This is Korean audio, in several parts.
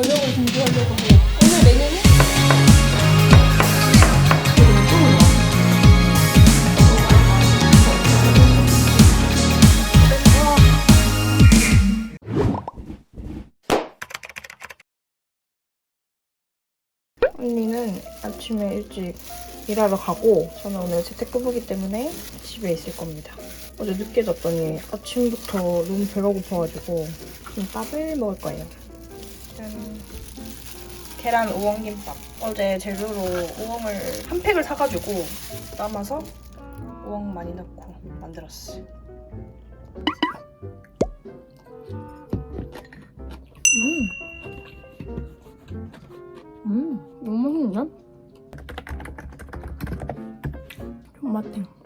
저녁을 준비하려고 해요. 오늘 메뉴는 언니는 아침에 일찍 일하러 가고 저는 오늘 재택근무기 때문에 집에 있을 겁니다. 어제 늦게 잤더니 아침부터 너무 배가 고파가지고 좀 밥을 먹을 거예요. 짠. 계란 우엉김밥. 어제 재료로 우엉을 한 팩을 사가지고 남아서 우엉 많이 넣고 만들었어요. 음. 음, 너무 맛있는데? 존맛탱.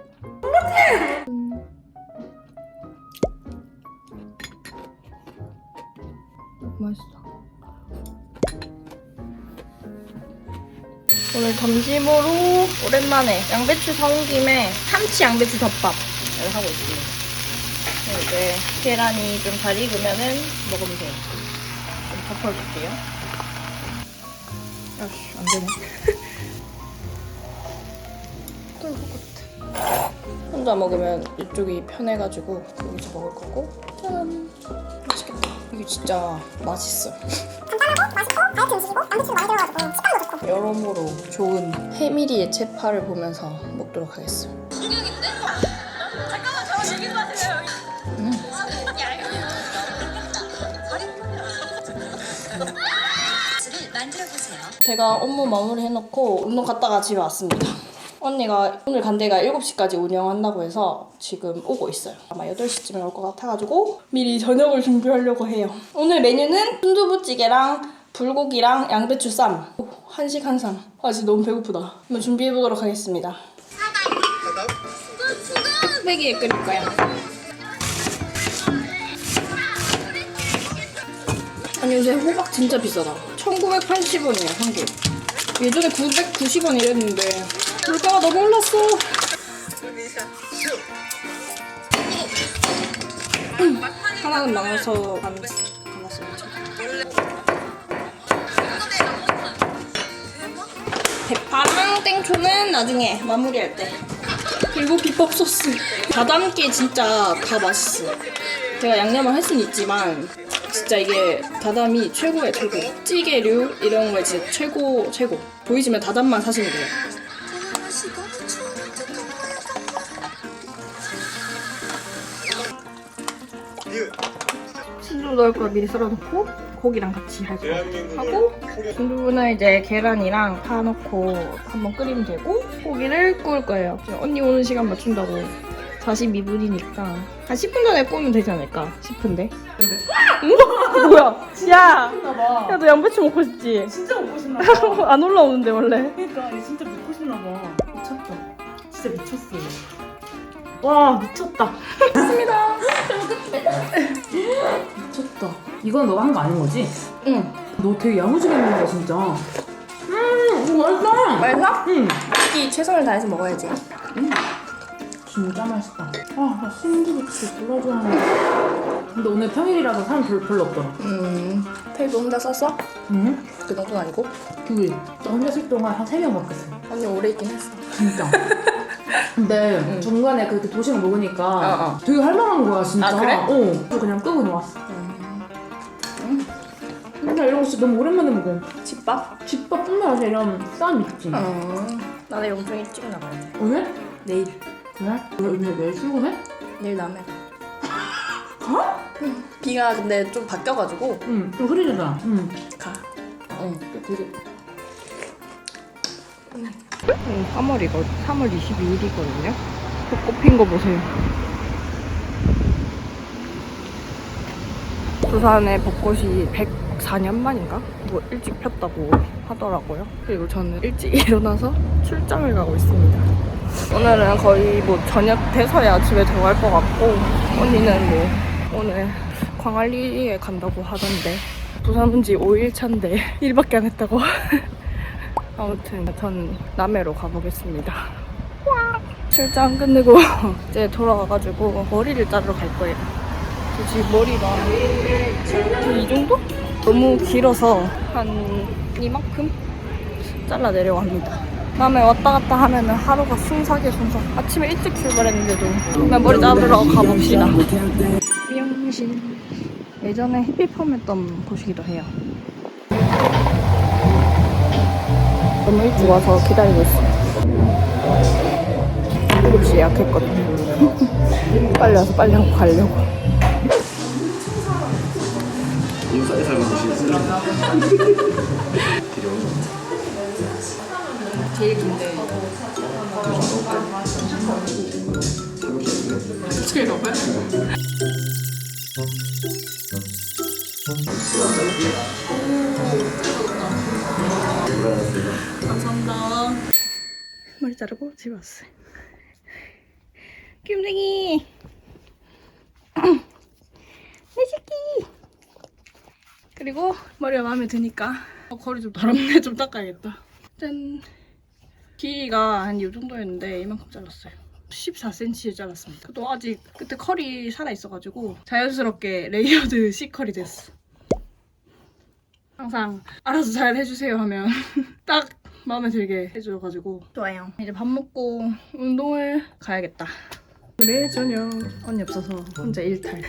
오늘 점심으로 오랜만에 양배추 사온 김에 참치 양배추 덮밥을 하고 있습니다. 네, 이제 계란이 좀 잘 익으면은 먹으면 돼요. 좀 덮어줄게요. 아씨, 안 되네. 뚫을 것 같아. 혼자 먹으면 이쪽이 편해가지고 여기서 먹을 거고. 짠. 맛있겠다. 이게 진짜 맛있어. 간단하고 맛있고 다이어트 음식이고 양배추도 많이 들어가지고 식감도 좋고 여러모로 좋은 해미리의 채파를 보면서 먹도록 하겠습니다. 제가 업무 마무리 해놓고 운동 갔다가 집에 왔습니다. 언니가 오늘 간 데가 7시까지 운영한다고 해서 지금 오고 있어요. 아마 8시쯤에 올 것 같아가지고 미리 저녁을 준비하려고 해요. 오늘 메뉴는 순두부찌개랑 불고기랑 양배추 쌈. 오, 한식 한상. 아 진짜 너무 배고프다. 한번 준비해보도록 하겠습니다. 빼기에 끓일 거야. 아니 요새 호박 진짜 비싸다. 1980원이야 한 개. 예전에 990원 이랬는데 물가가 너무 올랐어. 음, 하나는 나눠서 안 감았습니다. 대파랑 땡초는 나중에 마무리할 때. 그리고 비법 소스. 다담게 진짜 다 맛있어. 제가 양념을 할 수는 있지만 진짜 이게 다담이 최고의 최고. 찌개류 이런 거에 진짜 최고 최고. 보이시면 다담만 사시면 돼요. 순두부 넣을 걸 미리 썰어놓고 고기랑 같이 할거 하고 순두부는 이제 계란이랑 파 넣고 한번 끓이면 되고 고기를 구울 거예요. 언니 오는 시간 맞춘다고 42분이니까 한 10분 전에 구우면 되지 않을까 싶은데. 응? 뭐야? 야, 봐. 야너 양배추 먹고 싶지? 진짜 먹고 싶나 봐. 안 올라오는데 원래. 그러니까 이거 진짜 먹고 싶나 봐. 미쳤다. 진짜 미쳤어. 와 미쳤다. 미쳤다. 이건 너가 한 거 아닌 거지? 응. 너 되게 야무지게 먹는다 진짜. 음 이거 맛있다. 맛있어? 응. 이 최선을 다해서 먹어야지. 진짜 맛있다. 아 나 신두부치 졸라 좋아하는데. 근데 오늘 평일이라서 사람 별로, 별로 없더라. 음. 테이블 혼자 썼어? 응? 그 정도는 아니고. 그게 나 혼자 쉴 동안 한 세 명 먹겠어. 언니 오래 있긴 했어. 진짜. 근데 중간에 그렇게 도시락 먹으니까 어, 어. 되게 할만한 거야 진짜. 아, 그래? 어. 그냥 끄고 놓았어. 근데 이런 거 진짜 너무 오랜만에 먹어. 집밥? 집밥뿐만 아니라 이런 쌈 있지. 어. 나는 영종 일찍 나가야 돼. 오늘? 내일. 그래? 왜 오늘 내일 출근해? 내일 남해. 가? 응. 비가 근데 좀 바뀌어가지고 응. 좀 흐리잖아. 응. 가. 응. 되게. 응, 3월 이거 3월 22일이거든요. 벚꽃 핀 거 보세요. 부산에 벚꽃이 104년 만인가? 뭐 일찍 폈다고 하더라고요. 그리고 저는 일찍 일어나서 출장을 가고 있습니다. 오늘은 거의 뭐 저녁 돼서야 집에 들어갈 것 같고 언니는 뭐 오늘 광안리에 간다고 하던데 부산 온 지 5일 차인데 일밖에 안 했다고 아무튼 저는 남해로 가보겠습니다. 출장 끝내고 이제 돌아와가지고 머리를 자르러 갈 거예요. 저 지금 머리가 이 정도? 너무 길어서 한 이만큼 잘라내려고 합니다. 다음에 왔다 갔다 하면은 하루가 순삭에 순삭. 아침에 일찍 출발했는데도 그냥 머리 자르러 가봅시다. 미용실. 예전에 히피펌 했던 곳이기도 해요. 너무 일찍 와서 기다리고 있어요. 7시 예약했거든요. 빨리 와서 빨리 하고 가려고. 인싸에 살고 계시는 데려오는 제일 긴데. 제일 높아요? 감사합니다. 머리 자르고 집에 왔어요. 김댕이! 내 새끼! 그리고 머리가 마음에 드니까 어, 거리 좀 더럽네. 좀 닦아야겠다. 짠! 길이가 한 이 정도였는데 이만큼 잘랐어요. 14cm 잘랐습니다. 또 아직 그때 컬이 살아있어가지고 자연스럽게 레이어드 C컬이 됐어. 항상 알아서 잘 해주세요 하면 딱 마음에 들게 해줘가지고 좋아요. 이제 밥 먹고 운동을 가야겠다. 그래 저녁 언니 없어서 혼자 일탈.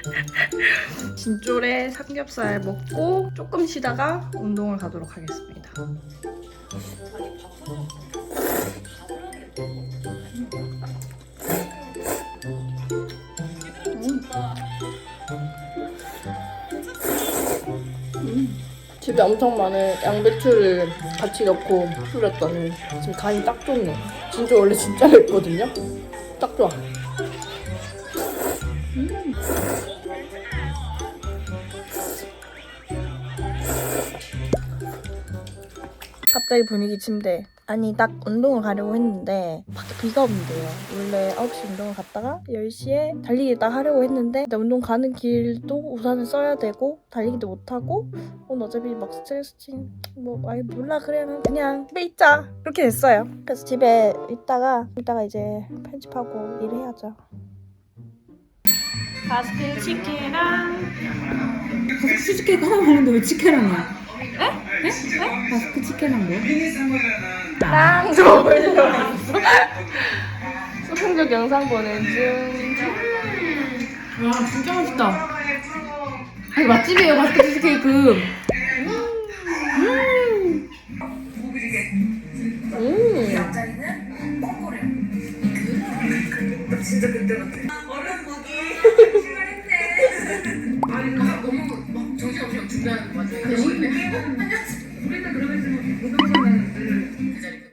진쫄에 삼겹살 먹고 조금 쉬다가 운동을 가도록 하겠습니다. 집에 엄청 많은 양배추를 같이 넣고 뿌렸더니 지금 간이 딱 좋네. 진짜 원래 진짜 맵거든요. 딱 좋아. 음. 갑자기 분위기 침대. 아니 딱 운동을 가려고 했는데 밖에 비가 온대요. 원래 9시 운동을 갔다가 10시에 달리기 딱 하려고 했는데 근데 운동 가는 길도 우산을 써야 되고 달리기도 못하고 오늘 어차피 막 스트레칭 뭐 아예 몰라 그냥 그냥 집에 있자 그렇게 됐어요. 그래서 집에 있다가 이따가 이제 편집하고 일해야죠. 바스크 치킨이랑 치즈케이크 하나 먹는데 왜 치케랑이야? 에? 에? 마스크 치케랑 뭐? 랑 좋아요. 소풍적 영상 보는 중. 와 진짜 맛있다. 아니 맛집이에요 마스크 치즈케이크. 음. 우리는 그러면 지금 뭐, 무동성